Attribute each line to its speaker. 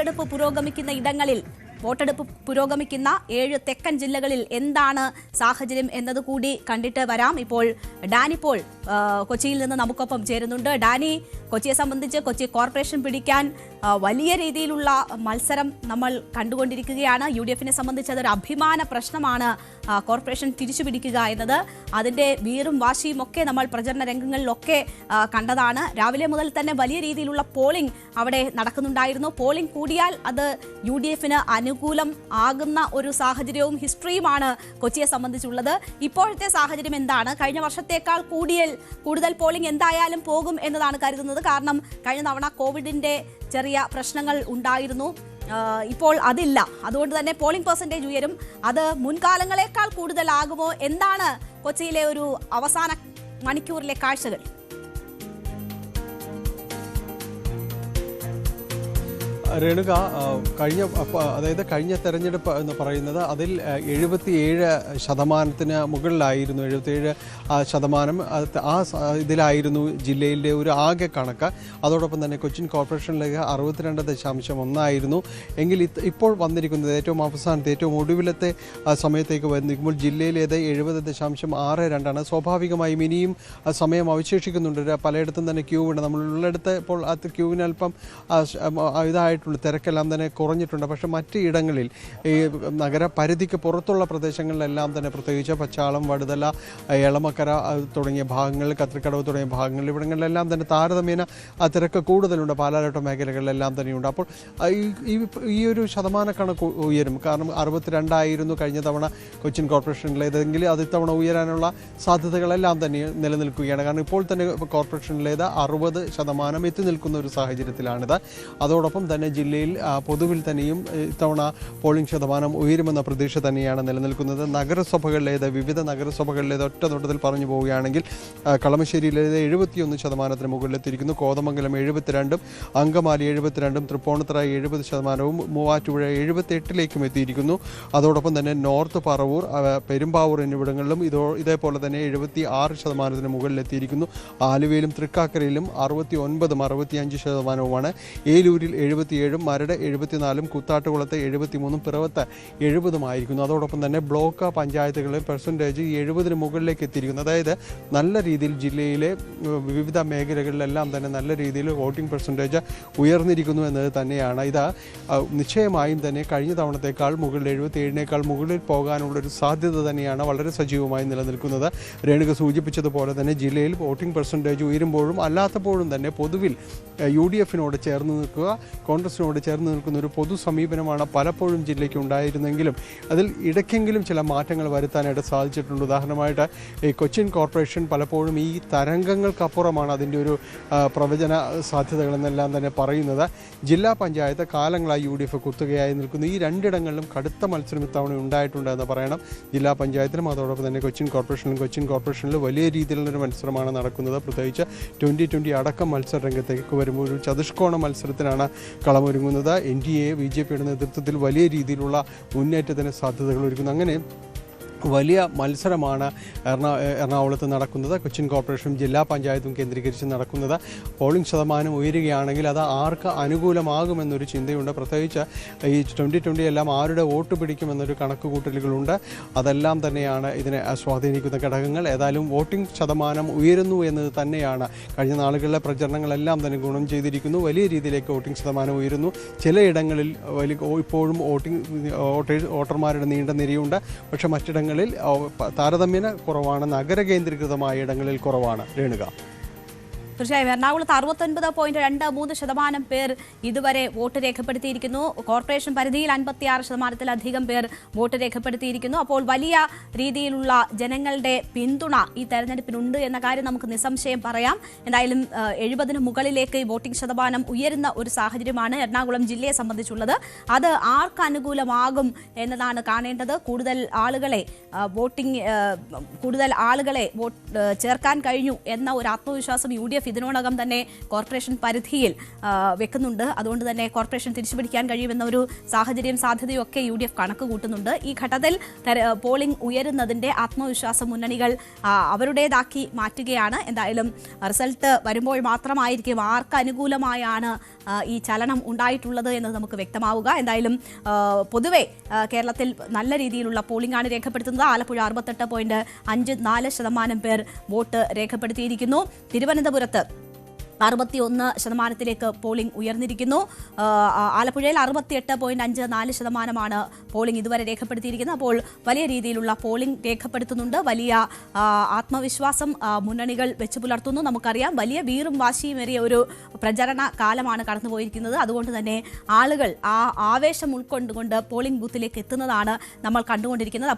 Speaker 1: വോട്ടെടുപ്പ് പുരോഗമിക്കുന്ന ഇടങ്ങളിൽ വോട്ടെടുപ്പ് പുരോഗമിക്കുന്ന ഏഴ് തെക്കൻ ജില്ലകളിൽ എന്താണ് സാഹചര്യം എന്നതുകൂടി കണ്ടിട്ട് വരാം. ഇപ്പോൾ ഡാനിപ്പോൾ കൊച്ചിയിൽ നിന്ന് നമുക്കൊപ്പം ചേരുന്നുണ്ട്. ഡാനി കൊച്ചിയെ സംബന്ധിച്ച് കൊച്ചി കോർപ്പറേഷൻ പിടിക്കാൻ വലിയ രീതിയിലുള്ള മത്സരം നമ്മൾ കണ്ടുകൊണ്ടിരിക്കുകയാണ്. യു ഡി എഫിനെ സംബന്ധിച്ച് അതൊരു അഭിമാന പ്രശ്നമാണ് കോർപ്പറേഷൻ തിരിച്ചു പിടിക്കുക എന്നത്. അതിന്റെ വീറും വാശിയും ഒക്കെ നമ്മൾ പ്രചരണ രംഗങ്ങളിലൊക്കെ കണ്ടതാണ്. രാവിലെ മുതൽ തന്നെ വലിയ രീതിയിലുള്ള പോളിംഗ് അവിടെ നടക്കുന്നുണ്ടായിരുന്നു. പോളിംഗ് കൂടിയാൽ അത് യു ഡി എഫിന് അനുകൂലം ആകുന്ന ഒരു സാഹചര്യവും ഹിസ്റ്ററിയുമാണ് കൊച്ചിയെ സംബന്ധിച്ചുള്ളത്. ഇപ്പോഴത്തെ സാഹചര്യം എന്താണ്? കഴിഞ്ഞ വർഷത്തേക്കാൾ കൂടിയൽ കൂടുതൽ പോളിംഗ് എന്തായാലും പോകും എന്നതാണ് കരുതുന്നത്. കാരണം കഴിഞ്ഞ തവണ കോവിഡിന്റെ ചെറിയ പ്രശ്നങ്ങൾ ഉണ്ടായിരുന്നു. ഇപ്പോൾ അതില്ല. അതുകൊണ്ട് തന്നെ പോളിംഗ് പെർസെന്റേജ് ഉയരും. അത് മുൻകാലങ്ങളെക്കാൾ കൂടുതലാകുമോ? എന്താണ് കൊച്ചിയിലെ ഒരു അവസാന മണിക്കൂറിലെ കാഴ്ചകൾ?
Speaker 2: രേണുക കഴിഞ്ഞ അതായത് കഴിഞ്ഞ തെരഞ്ഞെടുപ്പ് എന്ന് പറയുന്നത് അതിൽ എഴുപത്തിയേഴ് ശതമാനത്തിന് മുകളിലായിരുന്നു. എഴുപത്തിയേഴ് ശതമാനം ആ ഇതിലായിരുന്നു ജില്ലയിലെ ഒരു ആകെ കണക്ക്. അതോടൊപ്പം തന്നെ കൊച്ചിൻ കോർപ്പറേഷനിലേക്ക് അറുപത്തിരണ്ട് ദശാംശം ഒന്നായിരുന്നു. എങ്കിൽ ഇപ്പോൾ വന്നിരിക്കുന്നത് ഏറ്റവും അവസാനത്തെ ഏറ്റവും ഒടുവിലത്തെ ആ, സമയത്തേക്ക് വന്നിരിക്കുമ്പോൾ ജില്ലയിലേത് എഴുപത് ദശാംശം ആറ് രണ്ടാണ്. സ്വാഭാവികമായും ഇനിയും സമയം അവശേഷിക്കുന്നുണ്ട്. പലയിടത്തും തന്നെ ക്യൂ ഉണ്ട്. നമ്മളുള്ളിടത്ത് ഇപ്പോൾ അത് ക്യൂവിന് അല്പം ആ, ആ, തിരക്കെല്ലാം തന്നെ കുറഞ്ഞിട്ടുണ്ട്. പക്ഷെ മറ്റ് ഇടങ്ങളിൽ ഈ നഗര പരിധിക്ക് പുറത്തുള്ള പ്രദേശങ്ങളിലെല്ലാം തന്നെ പ്രത്യേകിച്ച് പച്ചാളം വടുതല എളമക്കര തുടങ്ങിയ ഭാഗങ്ങളിൽ കത്രിക്കടവ് തുടങ്ങിയ ഭാഗങ്ങളിൽ ഇവിടങ്ങളിലെല്ലാം തന്നെ താരതമ്യേന തിരക്ക് കൂടുതലുണ്ട്. പാലാരോട്ട മേഖലകളിലെല്ലാം തന്നെയുണ്ട്. അപ്പോൾ ഈ ഈ- ഒരു ശതമാന കണക്ക് ഉയരും. കാരണം അറുപത്തിരണ്ടായിരുന്നു കഴിഞ്ഞ തവണ കൊച്ചിൻ കോർപ്പറേഷനിലേതെങ്കിൽ അത് ഇത്തവണ ഉയരാനുള്ള സാധ്യതകളെല്ലാം തന്നെ നിലനിൽക്കുകയാണ്. കാരണം ഇപ്പോൾ തന്നെ കോർപ്പറേഷനിലേത് അറുപത് ശതമാനം എത്തി നിൽക്കുന്ന ഒരു സാഹചര്യത്തിലാണിത്. അതോടൊപ്പം തന്നെ ജില്ലയിൽ പൊതുവിൽ തന്നെയും ഇത്തവണ പോളിംഗ് ശതമാനം ഉയരുമെന്ന പ്രതീക്ഷ തന്നെയാണ് നിലനിൽക്കുന്നത്. നഗരസഭകളിലേത് വിവിധ നഗരസഭകളിലേത് ഒറ്റ നോട്ടത്തിൽ പറഞ്ഞു പോവുകയാണെങ്കിൽ കളമശ്ശേരിയിലേത് എഴുപത്തിയൊന്ന് ശതമാനത്തിന് മുകളിലെത്തിയിരിക്കുന്നു. കോതമംഗലം എഴുപത്തിരണ്ടും അങ്കമാലി എഴുപത്തിരണ്ടും തൃപ്പൂണിത്തറ എഴുപത് ശതമാനവും മൂവാറ്റുപുഴ എഴുപത്തെട്ടിലേക്കും എത്തിയിരിക്കുന്നു. അതോടൊപ്പം തന്നെ നോർത്ത് പറവൂർ പെരുമ്പാവൂർ എന്നിവിടങ്ങളിലും ഇതോ ഇതേപോലെ തന്നെ എഴുപത്തി ആറ് ശതമാനത്തിന് മുകളിലെത്തിയിരിക്കുന്നു. ആലുവയിലും തൃക്കാക്കരയിലും അറുപത്തി ഒൻപതും അറുപത്തിയഞ്ച് ശതമാനവുമാണ്. ഏലൂരിൽ എഴുപത്തിയേഴും മരട് എഴുപത്തിനാലും കുത്താട്ടുകുളത്ത് എഴുപത്തിമൂന്നും പിറവത്ത് എഴുപതുമായിരിക്കുന്നു. അതോടൊപ്പം തന്നെ ബ്ലോക്ക് പഞ്ചായത്തുകളിൽ പെർസെന്റേജ് എഴുപതിന് മുകളിലേക്ക് എത്തിയിരിക്കുന്നു. അതായത് നല്ല രീതിയിൽ ജില്ലയിലെ വിവിധ മേഖലകളിലെല്ലാം തന്നെ നല്ല രീതിയിൽ വോട്ടിംഗ് പെർസെന്റേജ് ഉയർന്നിരിക്കുന്നു എന്നത് തന്നെയാണ്. ഇത് നിശ്ചയമായും തന്നെ കഴിഞ്ഞ തവണത്തേക്കാൾ മുകളിൽ എഴുപത്തി ഏഴിനേക്കാൾ മുകളിൽ പോകാനുള്ളൊരു സാധ്യത തന്നെയാണ് വളരെ സജീവമായി നിലനിൽക്കുന്നത്. രേണുക സൂചിപ്പിച്ചതുപോലെ തന്നെ ജില്ലയിൽ വോട്ടിംഗ് പെർസെന്റേജ് ഉയരുമ്പോഴും അല്ലാത്തപ്പോഴും തന്നെ പൊതുവിൽ യു ഡി എഫിനോട് ചേർന്ന് നിൽക്കുക കോൺഗ്രസിനോട് ചേർന്ന് നിൽക്കുന്ന ഒരു പൊതു സമീപനമാണ് പലപ്പോഴും ജില്ലയ്ക്ക് ഉണ്ടായിരുന്നെങ്കിലും അതിൽ ഇടയ്ക്കെങ്കിലും ചില മാറ്റങ്ങൾ വരുത്താനായിട്ട് സാധിച്ചിട്ടുണ്ട്. ഉദാഹരണമായിട്ട് ഈ കൊച്ചിൻ കോർപ്പറേഷൻ പലപ്പോഴും ഈ തരംഗങ്ങൾക്കപ്പുറമാണ് അതിന്റെ ഒരു പ്രവചന സാധ്യതകളെന്നെല്ലാം തന്നെ പറയുന്നത്. ജില്ലാ പഞ്ചായത്ത് കാലങ്ങളായി യു ഡി എഫ് കുത്തുകയായി നിൽക്കുന്നു. ഈ രണ്ടിടങ്ങളിലും കടുത്ത മത്സരം ഇത്തവണ ഉണ്ടായിട്ടുണ്ട് എന്ന് പറയണം. ജില്ലാ പഞ്ചായത്തിലും അതോടൊപ്പം തന്നെ കൊച്ചിൻ കോർപ്പറേഷനിലും കൊച്ചിൻ കോർപ്പറേഷനിൽ വലിയ രീതിയിലുള്ളൊരു മത്സരമാണ് നടക്കുന്നത്. പ്രത്യേകിച്ച് ട്വന്റി ട്വന്റി അടക്കം മത്സര രംഗത്തേക്ക് വരുമ്പോൾ ഒരു ചതുഷ്കോണ മത്സരത്തിനാണ് കളമൊരുങ്ങുന്നത്. N D A B J പിയുടെ നേതൃത്വത്തിൽ വലിയ രീതിയിലുള്ള മുന്നേറ്റത്തിന് സാധ്യതകൾ ഒരുക്കുന്നു. അങ്ങനെ വലിയ മത്സരമാണ് എറണാ എറണാകുളത്ത് നടക്കുന്നത്. കൊച്ചിൻ കോർപ്പറേഷനും ജില്ലാ പഞ്ചായത്തും കേന്ദ്രീകരിച്ച് നടക്കുന്നത്. പോളിംഗ് ശതമാനം ഉയരുകയാണെങ്കിൽ അത് ആർക്ക് അനുകൂലമാകുമെന്നൊരു ചിന്തയുണ്ട്. പ്രത്യേകിച്ച് ഈ ട്വന്റി ട്വന്റി എല്ലാം ആരുടെ വോട്ട് പിടിക്കുമെന്നൊരു കണക്കുകൂട്ടലുകളുണ്ട്. അതെല്ലാം തന്നെയാണ് ഇതിനെ സ്വാധീനിക്കുന്ന ഘടകങ്ങൾ. ഏതായാലും വോട്ടിംഗ് ശതമാനം ഉയരുന്നു എന്നത് തന്നെയാണ്. കഴിഞ്ഞ നാളുകളിലെ പ്രചരണങ്ങളെല്ലാം തന്നെ ഗുണം ചെയ്തിരിക്കുന്നു. വലിയ രീതിയിലേക്ക് വോട്ടിംഗ് ശതമാനം ഉയരുന്നു. ചിലയിടങ്ങളിൽ വലിയ ഇപ്പോഴും വോട്ടിംഗ് വോട്ടേഴ്സ് വോട്ടർമാരുടെ നീണ്ട നിരയുണ്ട്. പക്ഷേ മറ്റിടങ്ങളിൽ പ- താരതമ്യേന കുറവാണ് നഗര കേന്ദ്രീകൃതമായ ഇടങ്ങളിൽ കുറവാണ്. രേണുക.
Speaker 1: തീർച്ചയായും. എറണാകുളത്ത് അറുപത്തൊൻപത് പോയിന്റ് രണ്ട് മൂന്ന് ശതമാനം പേർ ഇതുവരെ വോട്ട് രേഖപ്പെടുത്തിയിരിക്കുന്നു. കോർപ്പറേഷൻ പരിധിയിൽ അൻപത്തിയാറ് ശതമാനത്തിലധികം പേർ വോട്ട് രേഖപ്പെടുത്തിയിരിക്കുന്നു. അപ്പോൾ വലിയ രീതിയിലുള്ള ജനങ്ങളുടെ പിന്തുണ ഈ തെരഞ്ഞെടുപ്പിനുണ്ട് എന്ന കാര്യം നമുക്ക് നിസ്സംശയം പറയാം. എന്തായാലും എഴുപതിന് മുകളിലേക്ക് വോട്ടിംഗ് ശതമാനം ഉയരുന്ന ഒരു സാഹചര്യമാണ് എറണാകുളം ജില്ലയെ സംബന്ധിച്ചുള്ളത്. അത് ആർക്ക് അനുകൂലമാകും എന്നതാണ് കാണേണ്ടത്. കൂടുതൽ ആളുകളെ വോട്ടിംഗ് കൂടുതൽ ആളുകളെ ചേർക്കാൻ കഴിഞ്ഞു എന്ന ഒരു ആത്മവിശ്വാസം യു ഡി എഫ് ഇതിനോടകം തന്നെ കോർപ്പറേഷൻ പരിധിയിൽ വെക്കുന്നുണ്ട്. അതുകൊണ്ട് തന്നെ കോർപ്പറേഷൻ തിരിച്ചുപിടിക്കാൻ കഴിയുമെന്ന ഒരു സാഹചര്യം സാധ്യതയും ഒക്കെ യു ഡി എഫ് കണക്ക് കൂട്ടുന്നുണ്ട്. ഈ ഘട്ടത്തിൽ പോളിംഗ് ഉയരുന്നതിന്റെ ആത്മവിശ്വാസം മുന്നണികൾ അവരുടേതാക്കി മാറ്റുകയാണ്. എന്തായാലും റിസൾട്ട് വരുമ്പോൾ മാത്രമായിരിക്കും ആർക്ക് അനുകൂലമായാണ് ഈ ചലനം ഉണ്ടായിട്ടുള്ളത് എന്ന് നമുക്ക് വ്യക്തമാവുക. എന്തായാലും പൊതുവെ കേരളത്തിൽ നല്ല രീതിയിലുള്ള പോളിംഗ് ആണ് രേഖപ്പെടുത്തുന്നത്. ആലപ്പുഴ അറുപത്തെട്ട് പോയിന്റ് അഞ്ച് നാല് ശതമാനം പേർ വോട്ട് രേഖപ്പെടുത്തിയിരിക്കുന്നു. തിരുവനന്തപുരത്ത് അറുപത്തിയൊന്ന് ശതമാനത്തിലേക്ക് പോളിംഗ് ഉയർന്നിരിക്കുന്നു. ആലപ്പുഴയിൽ അറുപത്തിയെട്ട് പോയിന്റ് അഞ്ച് നാല് ശതമാനമാണ് പോളിംഗ് ഇതുവരെ രേഖപ്പെടുത്തിയിരിക്കുന്നത്. അപ്പോൾ വലിയ രീതിയിലുള്ള പോളിംഗ് രേഖപ്പെടുത്തുന്നുണ്ട്. വലിയ ആത്മവിശ്വാസം മുന്നണികൾ വെച്ച് പുലർത്തുന്നു. നമുക്കറിയാം വലിയ വീറും വാശിയുമേറിയ ഒരു പ്രചരണ കാലമാണ് കടന്നുപോയിരിക്കുന്നത്. അതുകൊണ്ട് തന്നെ ആളുകൾ ആ ആവേശം ഉൾക്കൊണ്ടുകൊണ്ട് പോളിംഗ് ബൂത്തിലേക്ക് എത്തുന്നതാണ് നമ്മൾ കണ്ടുകൊണ്ടിരിക്കുന്നത്.